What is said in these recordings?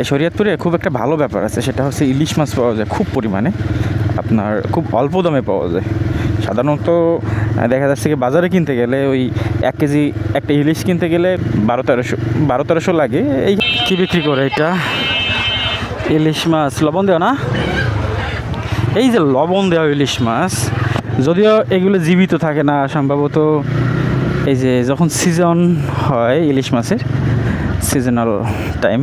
এই শরীয়তপুরে খুব একটা ভালো ব্যাপার আছে, সেটা হচ্ছে ইলিশ মাছ পাওয়া যায় খুব পরিমাণে, আপনার খুব অল্প দামে পাওয়া যায়। সাধারণত দেখা যাচ্ছে কি বাজারে কিনতে গেলে ওই এক কেজি একটা ইলিশ কিনতে গেলে বারো তেরোশো বারো তেরোশো লাগে। এই কি বিক্রি করে এটা? ইলিশ মাছ, লবণ দেওয়া না? এই যে লবণ দেওয়া ইলিশ মাছ, যদিও এগুলো জীবিত থাকে না, সম্ভবত এই যে যখন সিজন হয় ইলিশ মাছের সিজনাল টাইম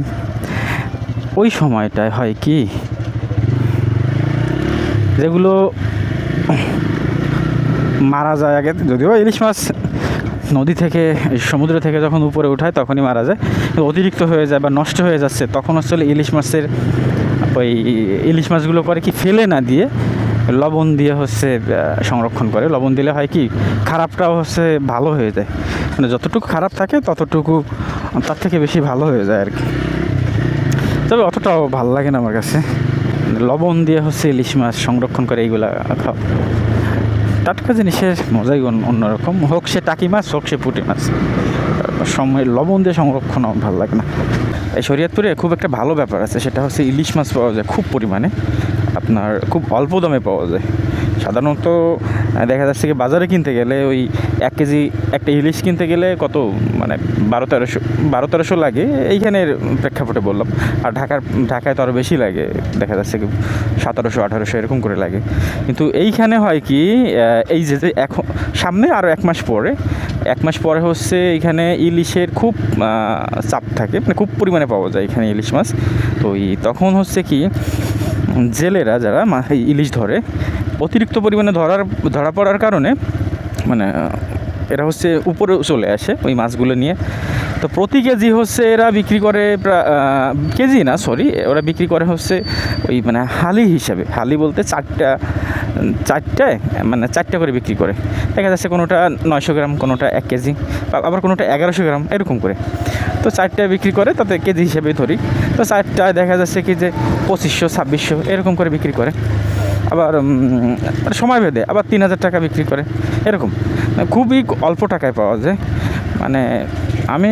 ওই সময়টায় হয় কি? যেগুলো মারা যায় আগে, যদিও ইলিশ মাছ নদী থেকে, সমুদ্র থেকে যখন উপরে উঠায় তখনই মারা যায়। অতিরিক্ত হয়ে যায় বা নষ্ট হয়ে যাচ্ছে, তখন আসলে ইলিশ মাছের ওই ইলিশ মাছগুলো করে কি ফেলে না দিয়ে লবণ দিয়ে হচ্ছে সংরক্ষণ করে। লবণ দিলে হয় কি, খারাপটাও হচ্ছে ভালো হয়ে যায়। মানে যতটুকু খারাপ থাকে ততটুকু তার থেকে বেশি ভালো হয়ে যায় আর কি। তবে অতটাও ভালো লাগে না আমার কাছে। লবণ দিয়ে হচ্ছে ইলিশ মাছ সংরক্ষণ করে এইগুলা খাও। টাটকা জিনিসের মজাই অন্যরকম। হোক সে টাকি মাছ, হোক সে পুটি মাছ। সময় লবণ দিয়ে সংরক্ষণ আমার ভালো লাগে না। এই শরীয়তপুরে খুব একটা ভালো ব্যাপার আছে। সেটা হচ্ছে ইলিশ মাছ পাওয়া যায় খুব পরিমাণে। আপনার খুব অল্প দামে পাওয়া যায়। সাধারণত দেখা যাচ্ছে কি বাজারে কিনতে গেলে ওই এক কেজি একটা ইলিশ কিনতে গেলে কত মানে বারো তেরোশো বারো তেরোশো লাগে, এইখানের প্রেক্ষাপটে বললাম। আর ঢাকার, ঢাকায় তো আরও বেশি লাগে, দেখা যাচ্ছে কি সতেরোশো, আঠারোশো এরকম করে লাগে। কিন্তু এইখানে হয় কি এই যে এখন, সামনে আরও এক মাস পরে, এক মাস পরে হচ্ছে এখানে ইলিশের খুব চাপ থাকে মানে খুব পরিমাণে পাওয়া যায় এখানে ইলিশ মাছ। তো তখন হচ্ছে কি, জেলেরা যারা ইলিশ ধরে অতিরিক্ত পরিমাণে ধরার, ধরা পড়ার কারণে মানে এরা হচ্ছে উপরে চলে আসে ওই মাছগুলো নিয়ে। তো প্রতি কেজি হচ্ছে এরা বিক্রি করে কেজি না সরি ওরা বিক্রি করে হচ্ছে ওই মানে হালি হিসাবে। হালি বলতে চারটা, চারটায় মানে চারটা করে বিক্রি করে। দেখা যাচ্ছে কোনোটা নয়শো গ্রাম, কোনোটা এক কেজি আবার কোনোটা এগারোশো গ্রাম, এরকম করে। তো চারটা বিক্রি করে, তাতে কেজি হিসেবে ধরি। তো চারটায় দেখা যাচ্ছে কি যে পঁচিশশো, ছাব্বিশশো, এরকম করে বিক্রি করে। আবার মানে সময় ভেদে আবার তিন হাজার টাকা বিক্রি করে। এরকম। মানে খুবই অল্প টাকায় পাওয়া যায়। মানে আমি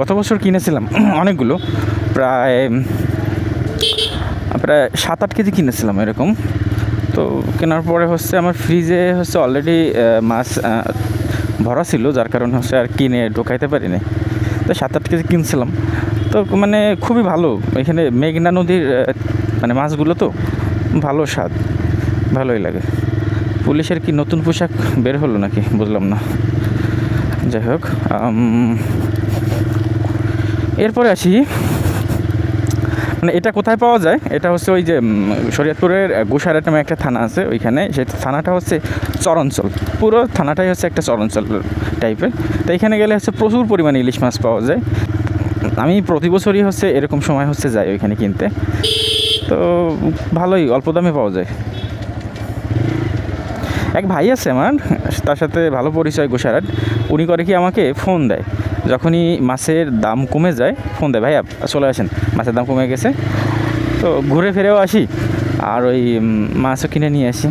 গত বছর কিনেছিলাম অনেকগুলো। প্রায় প্রায় সাত আট কেজি কিনেছিলাম এরকম। তো কেনার পরে হচ্ছে আমার ফ্রিজে হচ্ছে অলরেডি মাছ ভরা ছিল। যার কারণে হচ্ছে আর কিনে ঢোকাইতে পারিনি। তো সাত আট কেজি কিনছিলাম। তো মানে খুবই ভালো। এখানে মেঘনা নদীর মানে মাছগুলো তো ভালো স্বাদ। ভালোই লাগে। পুলিশের কি নতুন পোশাক বের হলো নাকি? বুঝলাম না। যাই হোক এরপরে আসি। মানে এটা কোথায় পাওয়া যায়? এটা হচ্ছে ওই যে শরীয়তপুরের গোসাইরাট নামে একটা থানা আছে ওইখানে। সেই থানাটা হচ্ছে চরাঞ্চল। পুরো থানাটাই হচ্ছে একটা চরাঞ্চল টাইপের। তো এখানে গেলে হচ্ছে প্রচুর পরিমাণে ইলিশ মাছ পাওয়া যায়। আমি প্রতি বছরই হচ্ছে এরকম সময় হচ্ছে যাই ওইখানে কিনতে। তো ভালোই, অল্প দামে পাওয়া যায়। এক ভাই আছে আমার, তার সাথে ভালো পরিচয় গোসারাট উনি করে কি আমাকে ফোন দেয়। যখনই মাছের দাম কমে যায় ফোন দেয়, ভাইয়া, চলে আসেন। মাছের দাম কমে গেছে। তো ঘুরে ফিরেও আসি, আর ওই মাছও কিনে নিয়ে আসি।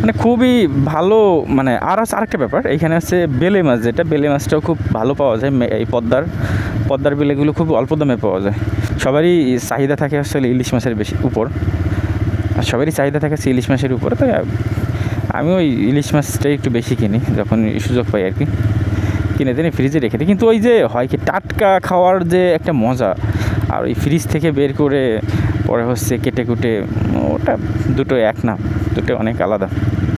মানে খুবই ভালো মানে আর আছে আরেকটা ব্যাপার এইখানে আছে বেলে মাছ, যেটা বেলে মাছটাও খুব ভালো পাওয়া যায় এই পদ্মার পদ্মার বেলেগুলো খুব অল্প দামে পাওয়া যায়। সবারই চাহিদা থাকে আসলে ইলিশ মাছের বেশি, উপর। আর সবারই চাহিদা থাকে ইলিশ মাছের উপর, তাই আমি ওই ইলিশ মাছটাই একটু বেশি কিনি, যখন সুযোগ পাই আর কি। কিনে দিনে ফ্রিজে রেখে দিই। কিন্তু ওই যে হয় কি, টাটকা খাওয়ার যে একটা মজা, আর ওই ফ্রিজ থেকে বের করে পরে হচ্ছে কেটে কুটে, ওটা দুটো এক না, দুটো অনেক আলাদা।